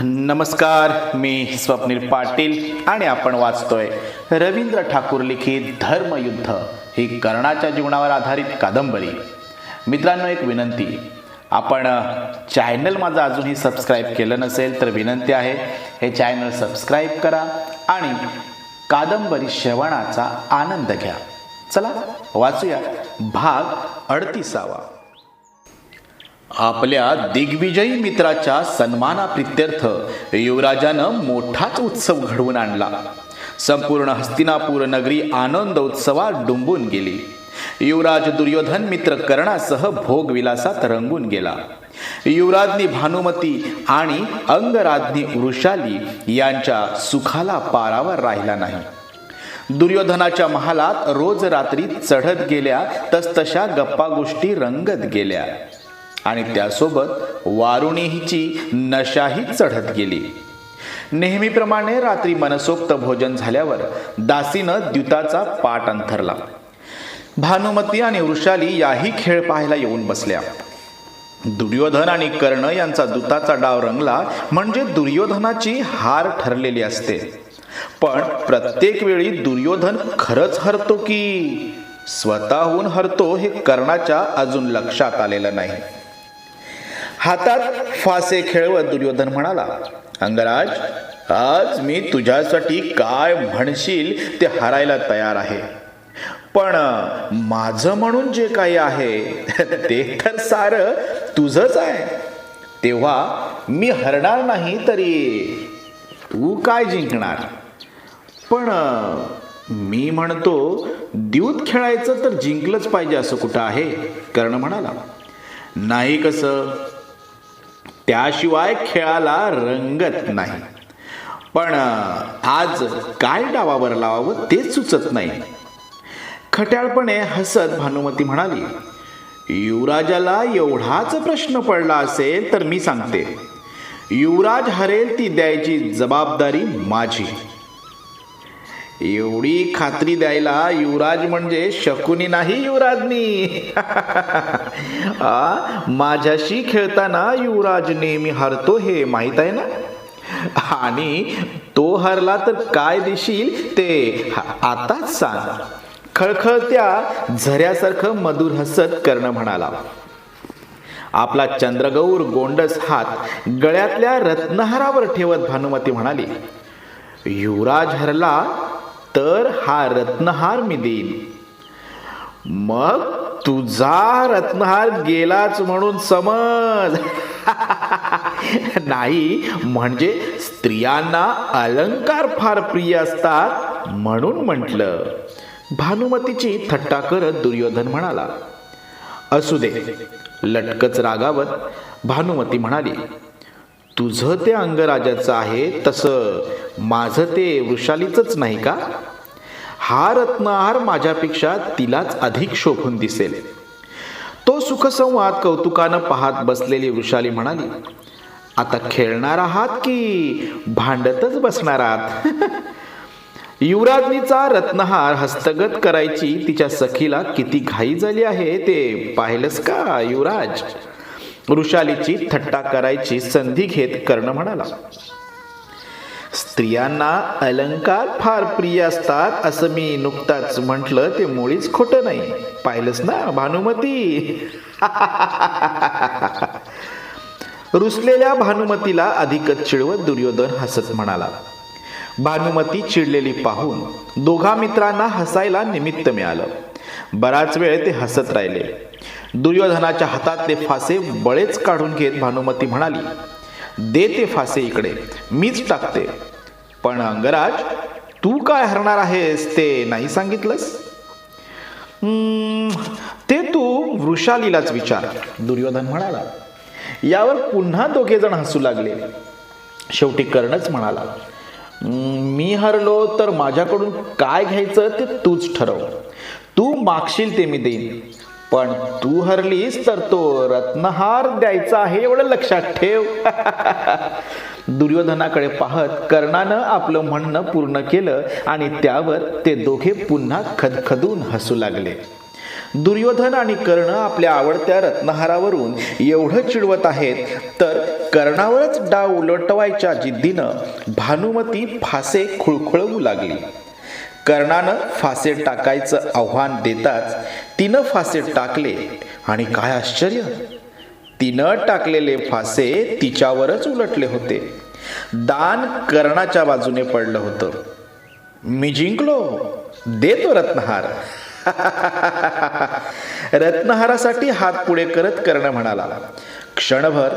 नमस्कार मी स्वप्नील पाटील आणि आपण वाचतोय रवींद्र ठाकूर लिखित धर्मयुद्ध. ही कर्णाच्या जीवनावर आधारित कादंबरी. मित्रांनो एक विनंती. आपण चॅनल माझं अजूनही सबस्क्राईब केलं नसेल तर विनंती आहे हे चॅनल सबस्क्राईब करा आणि कादंबरी श्रवणाचा आनंद घ्या. चला वाचूया. भाग अडतीसावा. आपल्या दिग्विजयी मित्राच्या सन्मानाप्रित्यर्थ युवराजानं मोठाच उत्सव घडवून आणला. संपूर्ण हस्तिनापूर नगरी आनंद उत्सवात डुंबून गेली. युवराज दुर्योधन मित्र कर्णासह भोगविलासात रंगून गेला. युवराज्ञी भानुमती आणि अंगराज्ञी वृषाली यांच्या सुखाला पारावर राहिला नाही. दुर्योधनाच्या महालात रोज रात्री चढत गेल्या तसतशा गप्पा गोष्टी रंगत गेल्या. आणि त्यासोबत वारुणीची नशाही चढत गेली. नेहमीप्रमाणे रात्री मनसोक्त भोजन झाल्यावर दासीनं द्युताचा पाठ अंथरला. भानुमती आणि वृषाली याही खेळ पाहायला येऊन बसल्या. दुर्योधन आणि कर्ण यांचा दुताचा डाव रंगला म्हणजे दुर्योधनाची हार ठरलेली असते. पण प्रत्येक वेळी दुर्योधन खरंच हरतो की स्वतःहून हरतो हे कर्णाच्या अजून लक्षात आलेलं नाही. हातात फासे खेळवत दुर्योधन म्हणाला अंगराज आज मी तुझ्यासाठी काय म्हणशील ते हरायला तयार आहे. पण माझं म्हणून जे काही आहे ते तर सारं तुझंच आहे. तेव्हा मी हरणार नाही तरी तू काय जिंकणार? पण मी म्हणतो द्यूत खेळायचं तर जिंकलंच पाहिजे असं कुठं आहे? कर्ण म्हणाला. नाही कसं? त्याशिवाय खेळाला रंगत नाही. पण आज काय डावावर लावावं तेच सुचत नाही. खट्याळपणे हसत भानुमती म्हणाली युवराजाला एवढाच प्रश्न पडला असेल तर मी सांगते. युवराज हरेल ती द्यायची जबाबदारी माझी. एवढी खात्री द्यायला युवराज म्हणजे शकुनी नाही युवराजनी. आ, माझ्याशी खेळताना युवराज नेहमी हरतो हे माहीत आहे ना? आणि तो हरला तर काय देशील ते आताच सांग. खळखळत्या झऱ्यासारखं मधुर हसत कर्ण म्हणाला. आपला चंद्रगौर गोंडस हात गळ्यातल्या रत्नहारावर ठेवत भानुमती म्हणाली युवराज हरला तर हा रत्नहार मी देईन. मग तुझा रत्नहार गेलाच म्हणून समज. नाही म्हणजे स्त्रियांना अलंकार फार प्रिय असतात म्हणून म्हटलं. भानुमतीची थट्टा करत दुर्योधन म्हणाला असू दे लटकच रागावत भानुमती म्हणाली. तुझं ते अंगराजाचं आहे तसं माझं ते वृषालीचंच नाही का? हा रत्नहार माझ्यापेक्षा तिलाच अधिक शोभून दिसेल. तो सुखसंवाद कौतुकानं पाहत बसलेली वृषाली म्हणाली आता खेळणार आहात की भांडतच बसणार आहात? युवराजनीचा रत्नहार हस्तगत करायची तिच्या सखीला किती घाई झाली आहे ते पाहिलंस का युवराज? वृषालीची थट्टा करायची संधी घेत कर्ण म्हणाला स्त्रियांना अलंकार फार प्रिय असतात असं मी नुकताच म्हटलं ते मुळीच खोटं नाही. पाहिलंच ना भानुमती? रुसलेल्या भानुमतीला अधिकच चिडवत दुर्योधन हसत म्हणाला भानुमती चिडलेली पाहून दोघा मित्रांना हसायला निमित्त मिळालं. बराच वेळ ते हसत राहिले. दुर्योधनाच्या हातातले फासे बळेच काढून घेत भानुमती म्हणाली दे ते फासे इकडे मीच टाकते. पण अंगराज तू काय हरणार आहेस ते नाही सांगितलंस? ते तू वृषालीलाच विचार दुर्योधन म्हणाला. यावर पुन्हा दोघे जण हसू लागले. शेवटी कर्णच म्हणाला मी हरलो तर माझ्याकडून काय घ्यायचं ते तूच ठरव. तू मागशील ते मी देईन. पण तू हरलीस तर तो रत्नहार द्यायचा आहे एवढं लक्षात ठेव. दुर्योधनाकडे पाहत कर्णानं आपलं म्हणणं पूर्ण केलं आणि त्यावर ते दोघे पुन्हा खदखदून हसू लागले. दुर्योधन आणि कर्ण आपल्या आवडत्या रत्नहारावरून एवढं चिडवत आहेत तर कर्णावरच डाव उलटवायच्या जिद्दीनं भानुमती फासे खुळखुळवू लागली. कर्णानं फासे टाकायचं आव्हान देताच तिनं फासे टाकले. आणि काय आश्चर्य? तिनं टाकलेले फासे तिच्यावरच उलटले होते. दान कर्णाच्या बाजूने पडलं होतं. मी जिंकलो. देतो रत्नहार. रत्नहारासाठी हात पुढे करत कर्ण म्हणाला क्षणभर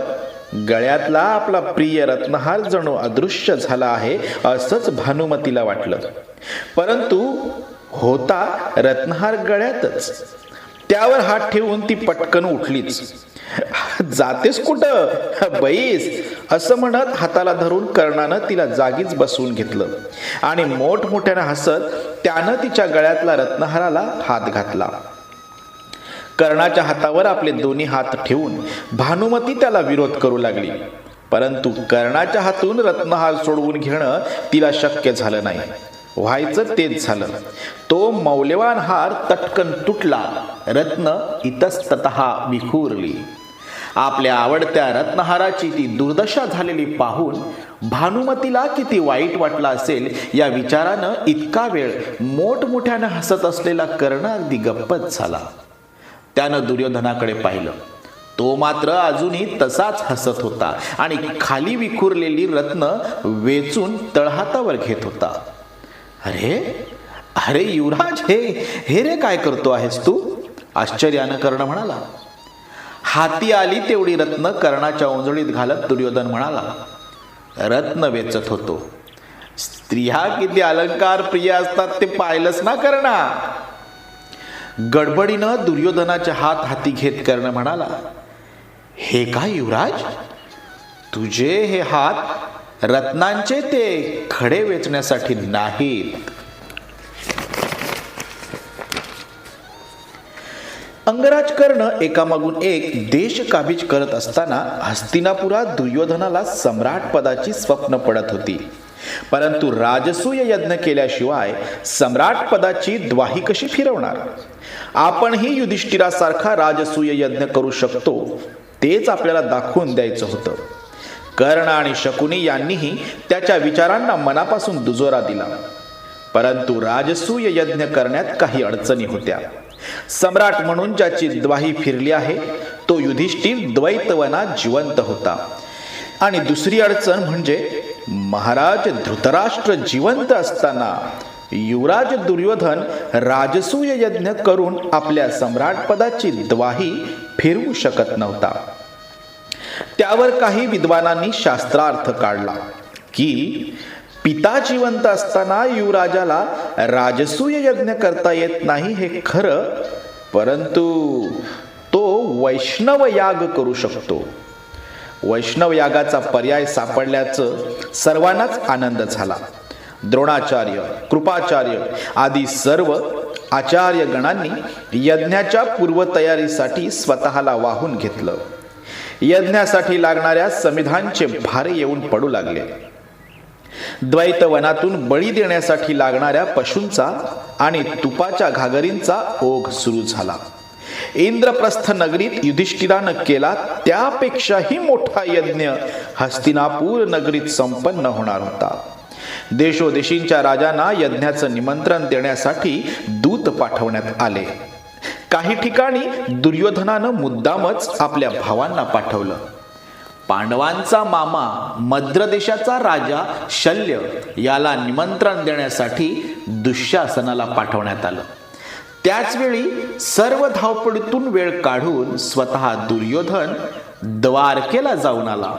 गळ्यातला आपला प्रिय रत्नहार जणू अदृश्य झाला आहे असंच भानुमतीला वाटलं. परंतु होता रत्नहार गळ्यातच. त्यावर हात ठेवून ती पटकन उठलीच. जातेस कुठं? बैस असं म्हणत हाताला धरून कर्णानं तिला जागीच बसवून घेतलं. आणि मोठमोठ्यानं हसत त्यानं तिच्या गळ्यातला रत्नहाराला हात घातला. कर्णाच्या हातावर आपले दोन्ही हात ठेवून भानुमती त्याला विरोध करू लागली. परंतु कर्णाच्या हातून रत्नहार सोडवून घेणं तिला शक्य झालं नाही. व्हायचं तेच झालं. तो मौल्यवान हार तटकन तुटला. रत्न इतस्तत विखुरली. आपल्या आवडत्या रत्नहाराची ती दुर्दशा झालेली पाहून भानुमतीला किती वाईट वाटला असेल या विचारानं इतका वेळ मोठमोठ्यानं हसत असलेला कर्ण अगदी गप्पच झाला. त्यानं दुर्योधनाकडे पाहिलं. तो मात्र अजूनही तसाच हसत होता आणि खाली विखुरलेली रत्न वेचून तळहातावर घेत होता. अरे अरे युवराज हे हे रे काय करतो आहेस तू? आश्चर्यानं कर्ण म्हणाला हाती आली तेवढी रत्न कर्णाच्या ओंजळीत घालत दुर्योधन म्हणाला रत्न वेचत होतो. स्त्रिया किती अलंकार प्रिय असतात ते पाहिलंच ना कर्णा? गडबडीनं दुर्योधनाच्या हात हाती घेत कर्ण म्हणाला हे काय युवराज? तुझे हे हात रत्नांचे ते खडे वेचण्यासाठी नाहीत. अंगराज कर्ण एकामागून एक देश काबीज करत असताना हस्तिनापुरात दुर्योधनाला सम्राट पदाची स्वप्न पडत होती. परंतु राजसूय यज्ञ केल्याशिवाय सम्राट पदाची द्वाही कशी फिरवणार? आपणही युधिष्ठिरासारखा राजसूय यज्ञ करू शकतो तेच आपल्याला दाखवून द्यायचं होतं. कर्ण आणि शकुनी यांनीही त्याच्या विचारांना मनापासून दुजोरा दिला. परंतु राजसूय यज्ञ करण्यात काही अडचणी होत्या. सम्राट म्हणून ज्याची द्वाही फिरली आहे तो युधिष्ठिर द्वैतवनात जिवंत होता. आणि दुसरी अडचण म्हणजे महाराज धृतराष्ट्र जिवंत असताना युवराज दुर्योधन राजसूय यज्ञ करून आपल्या सम्राटपदाची द्वाही फिरवू शकत नव्हता. त्यावर काही विद्वानांनी शास्त्रार्थ काढला की पिता जिवंत असताना युवराजाला राजसूय यज्ञ करता येत नाही हे खरं परंतु तो वैष्णव याग करू शकतो. वैष्णव यागाचा पर्याय सापडल्याचं सर्वांनाच आनंद झाला. द्रोणाचार्य कृपाचार्य आदी सर्व आचार्य गणांनी यज्ञाच्या पूर्वतयारीसाठी स्वतःला वाहून घेतलं. यज्ञासाठी लागणाऱ्या संविधानचे भारे येऊन पडू लागले. द्वैत वनातून बळी देण्यासाठी लागणाऱ्या पशूंचा आणि तुपाच्या घागरींचा ओघ सुरू झाला. इंद्रप्रस्थ नगरीत युधिष्ठिरानं केला त्यापेक्षाही मोठा यज्ञ हस्तिनापूर नगरीत संपन्न होणार होता. देशोदेशींच्या राजांना यज्ञाचं निमंत्रण देण्यासाठी दूत पाठवण्यात आले. काही ठिकाणी दुर्योधनानं मुद्दामच आपल्या भावांना पाठवलं. पांडवांचा मामा मद्रदेशाचा राजा शल्य याला निमंत्रण देण्यासाठी दुःशासनाला पाठवण्यात आलं. त्याचवेळी सर्व धावपडीतून वेळ काढून स्वतः दुर्योधन द्वारकेला जाऊन आला.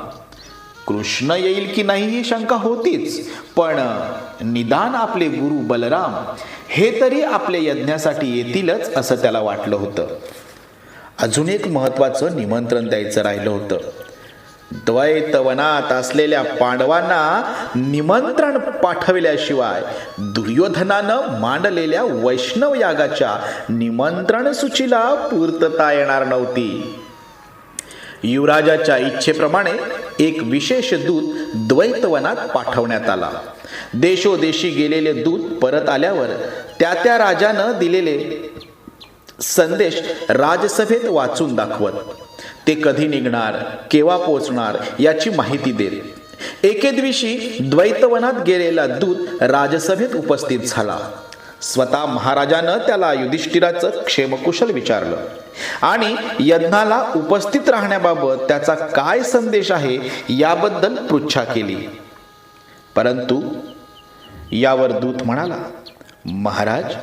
कृष्ण येईल की नाही ही शंका होतीच पण निदान आपले गुरु बलराम हे तरी आपल्या यज्ञासाठी येतीलच असं त्याला वाटलं होतं. अजून एक महत्वाचं निमंत्रण द्यायचं राहिलं होतं. द्वैतवनात असलेल्या पांडवांना निमंत्रण पाठविल्याशिवाय दुर्योधनानं मांडलेल्या वैष्णव यागाच्या निमंत्रण सूचीला पूर्तता येणार नव्हती. युवराजाच्या इच्छेप्रमाणे एक विशेष दूत द्वैतवनात पाठवण्यात आला. देशोदेशी गेलेले दूत परत आल्यावर त्या त्या राजानं दिलेले संदेश राजसभेत वाचून दाखवत. ते कधी निघणार केव्हा पोचणार याची माहिती देत. एके दिवशी द्वैतवनात गेलेला दूत राजसभेत उपस्थित झाला. स्वतः महाराजानं त्याला युधिष्ठिराचं क्षेमकुशल विचारलं. आणि यज्ञाला उपस्थित राहण्याबाबत त्याचा काय संदेश आहे याबद्दल पृच्छा केली. परंतु यावर दूत म्हणाला महाराज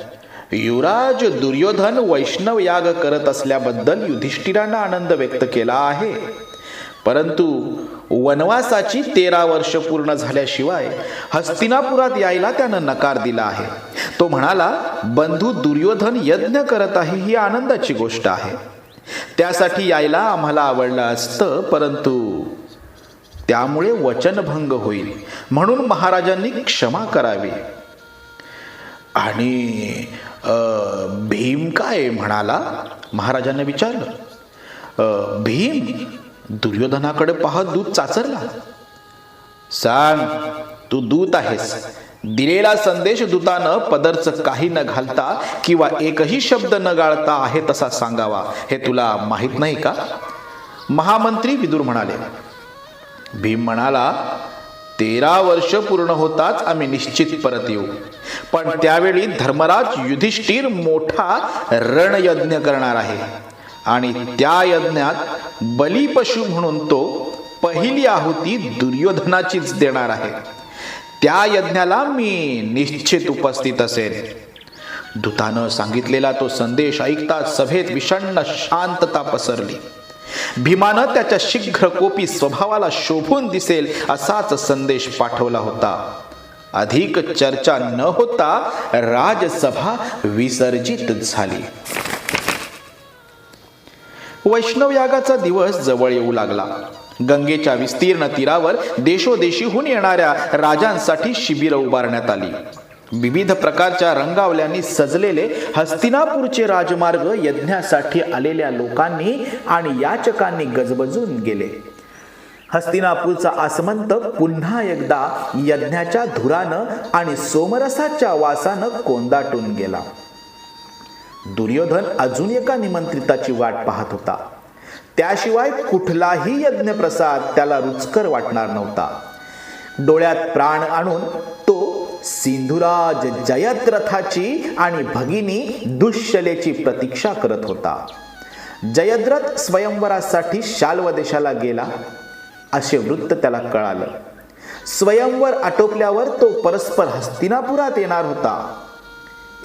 युवराज दुर्योधन वैष्णव याग करत असल्याबद्दल युधिष्ठिरानं आनंद व्यक्त केला आहे. परंतु वनवासाची तेरा वर्ष पूर्ण झाल्याशिवाय हस्तिनापुरात यायला त्यानं नकार दिला आहे. तो म्हणाला बंधू दुर्योधन यज्ञ करत आहे ही आनंदाची गोष्ट आहे. त्यासाठी यायला आम्हाला आवडलं असतं परंतु त्यामुळे वचनभंग होईल. म्हणून महाराजांनी क्षमा करावी. आणि भीम काय म्हणाला? महाराजांना विचारलं. भीम दुर्योधनाकडे पाहत दूत चाचरला. सांग तू दूत आहेस. दिलेला संदेश दूतानं पदरचं काही न घालता किंवा एकही शब्द न गाळता आहे तसा सांगावा हे तुला माहीत नाही का? महामंत्री विदुर म्हणाले. भीम म्हणाला तेरा वर्ष पूर्ण होताच आम्ही निश्चित परत येऊ. पण त्यावेळी धर्मराज युधिष्ठिर मोठा रणयज्ञ करणार आहे. आणि त्या यज्ञात बलिपशु म्हणून तो पहिली आहुती दुर्योधनाचीच देणार आहे. त्या यज्ञाला मी निश्चित उपस्थित असेल दूतानं सांगितलेला तो संदेश ऐकताच सभेत विषण्ण शांतता पसरली. भीमानं त्याच्या शीघ्र कोपी स्वभावाला शोभून दिसेल असाच संदेश पाठवला होता. अधिक चर्चा न होता राजसभा विसर्जित झाली. वैष्णव यागाचा दिवस जवळ येऊ लागला. गंगेच्या विस्तीर्ण तीरावर देशोदेशीहून येणाऱ्या राजांसाठी शिबिरं उभारण्यात आली. विविध प्रकारच्या रंगावल्यांनी सजलेले हस्तिनापूरचे राजमार्ग यज्ञासाठी आलेल्या लोकांनी आणि याचकांनी गजबजून गेले. हस्तिनापूरचा आसमंत पुन्हा एकदा यज्ञाच्या धुरानं आणि सोमरसाच्या वासानं कोंदाटून गेला. दुर्योधन अजून एका निमंत्रिताची वाट पाहत होता. त्याशिवाय कुठलाही यज्ञप्रसाद त्याला रुचकर वाटणार नव्हता. डोळ्यात प्राण आणून तो सिंधुराज जयद्रथाची आणि भगिनी दुश्शलेची प्रतीक्षा करत होता. जयद्रथ स्वयंवरासाठी शाल्व देशाला गेला. असे वृत्त त्याला कळालं. स्वयंवर आटोपल्यावर तो परस्पर हस्तिनापुरात येणार होता.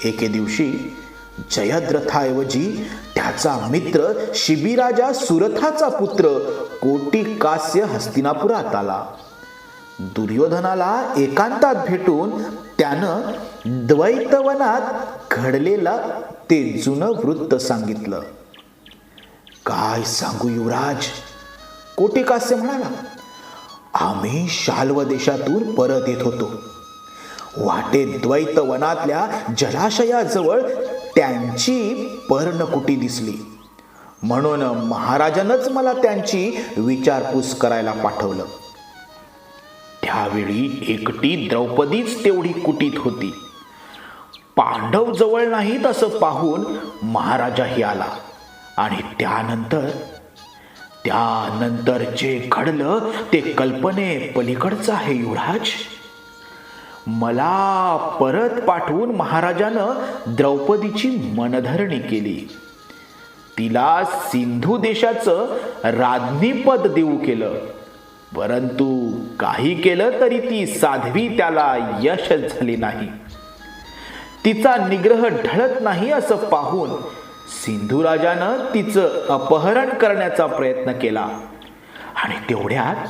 एके दिवशी जयद्रथाऐवजी त्याचा मित्र शिबिराजा सुरथाचा पुत्र कोटी कास्य हस्तिनापुरात आला. दुर्योधनाला एकांतात भेटून त्यानं द्वैतवनात घडलेलं ते जुनं वृत्त सांगितलं. काय सांगू युवराज? कोटिकास्य म्हणाला. आम्ही शाल्व देशातून परत येत होतो. वाटेत द्वैत वनातल्या जलाशयाजवळ त्यांची पर्णकुटी दिसली. म्हणून महाराजानंच मला त्यांची विचारपूस करायला पाठवलं. ह्यावेळी एकटी द्रौपदीच तेवढी कुटीत होती. पांडव जवळ नाहीत असं पाहून महाराजाही आला आणि त्यानंतर त्यानंतर जे घडलं ते कल्पने पलीकडचं आहे युवराज. मला परत पाठवून महाराजानं द्रौपदीची मनधरणी केली. तिला सिंधू देशाचं राज्ञीपद देऊ केलं. परंतु काही केलं तरी ती साध्वी त्याला यश झाली नाही. तिचा निग्रह ढळत नाही असं पाहून सिंधू राजानं तिचं अपहरण करण्याचा प्रयत्न केला. आणि तेवढ्यात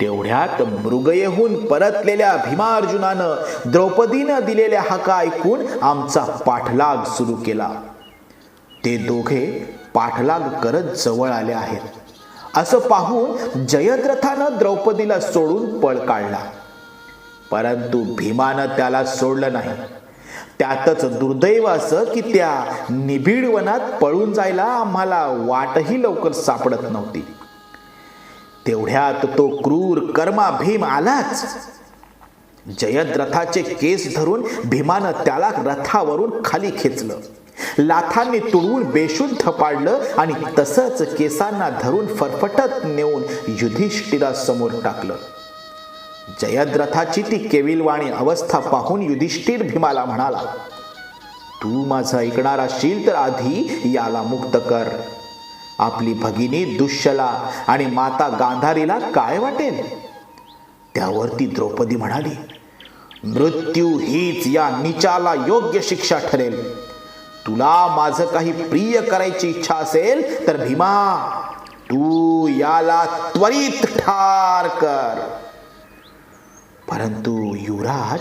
तेवढ्यात मृगयेहून परतलेल्या भीमार्जुनानं द्रौपदीनं दिलेल्या हाका ऐकून आमचा पाठलाग सुरू केला. ते दोघे पाठलाग करत जवळ आले आहेत. असं पाहून जयद्रथानं द्रौपदीला सोडून पळ काढला. परंतु भीमानं त्याला सोडलं नाही. त्यातच दुर्दैव असं की त्या निबिड वनात पळून जायला आम्हाला वाटही लवकर सापडत नव्हती. तेवढ्यात तो क्रूर कर्मा भीम आलाच. जयद्रथाचे केस धरून भीमानं त्याला रथावरून खाली खेचलं. लाथांनी तुडवून बेशुद्ध पाडलं आणि तसंच केसांना धरून फरफटत नेऊन युधिष्ठिरासमोर टाकलं. जयद्रथाची ती केविलवाणी अवस्था पाहून युधिष्ठिर भीमाला म्हणाला तू माझं ऐकणार असशील तर आधी याला मुक्त कर. आपली भगिनी दुष्यला आणि माता गांधारीला काय वाटेल? त्यावर ती द्रौपदी म्हणाली मृत्यू हीच या निचाला योग्य शिक्षा ठरेल. तुला माझं काही प्रिय करायची इच्छा असेल तर भीमा तू याला त्वरित ठार कर. परंतु युवराज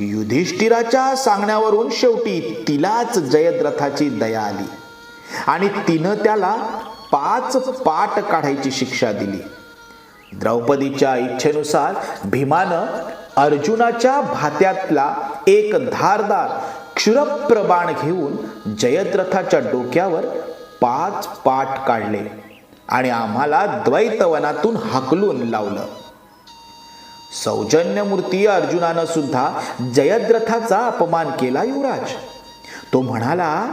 युधिष्ठिराच्या सांगण्यावरून शेवटी तिलाच जयद्रथाची दया आली आणि तिनं त्याला पाच पाट काढायची शिक्षा दिली. द्रौपदीच्या इच्छेनुसार भीमानं अर्जुनाच्या भात्यातला एक धारदार क्षुरप्रबाण घेऊन जयद्रथाच्या डोक्यावर पाच पाठ काढले आणि आम्हाला द्वैतवनातून हाकलून लावलं. सौजन्यमूर्ती अर्जुनानं सुद्धा जयद्रथाचा अपमान केला युवराज. तो म्हणाला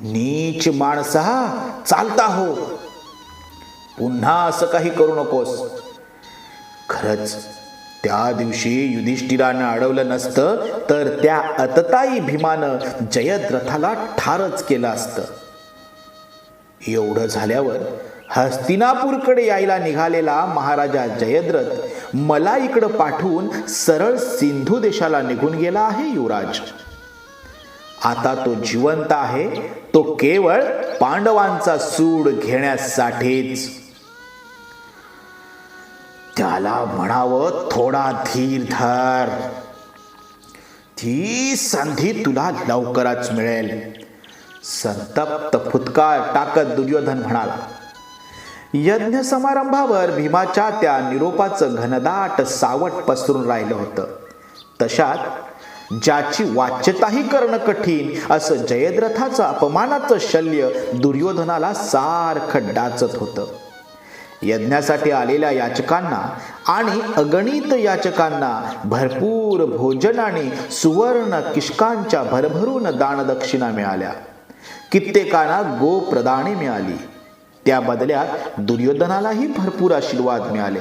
नीच माणसा चालता हो. पुन्हा असं काही करू नकोस. खरंच त्या दिवशी युधिष्ठिरानं अडवलं नसतं तर त्या अतताई भीमानं जयद्रथाला ठारच केलं असतं. एवढं झाल्यावर हस्तिनापूरकडे यायला निघालेला महाराजा जयद्रथ मला इकडं पाठवून सरळ सिंधू देशाला निघून गेला आहे युवराज. आता तो जिवंत आहे तो केवळ पांडवांचा सूड घेण्यासाठीच. त्याला म्हणावं थोडा धीर धर. ती संधी तुला लवकरच मिळेल. संतप्त फुतकार टाकत दुर्योधन म्हणाला यज्ञ समारंभावर भीमाच्या त्या निरोपाचं घनदाट सावट पसरून राहिलं होतं. तशात ज्याची वाच्यताही करणं कठीण असं जयद्रथाचं अपमानाचं शल्य दुर्योधनाला सारखं डाचत होतं. यज्ञासाठी आलेल्या याचकांना आणि अगणित याचकांना भरपूर भोजन आणि सुवर्ण किष्कांच्या भरभरून दानदक्षिणा मिळाल्या. कित्येकांना गोप्रदाने मिळाली. त्या बदल्यात दुर्योधनालाही भरपूर आशीर्वाद मिळाले.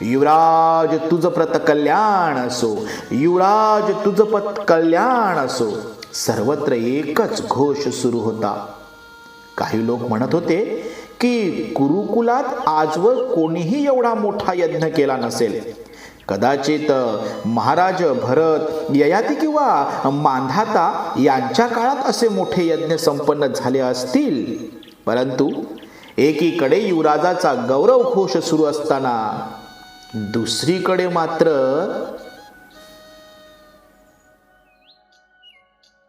युवराज तुझ प्रत कल्याण असो. युवराज तुझ पत कल्याण असो. सर्वत्र एकच घोष सुरू होता. काही लोक म्हणत होते की गुरुकुलात आजवर कोणीही एवढा मोठा यज्ञ केला नसेल. कदाचित महाराज भरत ययाती किंवा मांधाता यांच्या काळात असे मोठे यज्ञ संपन्न झाले असतील. परंतु एकीकडे युवराजाचा गौरव घोष सुरू असताना दुसरीकडे मात्र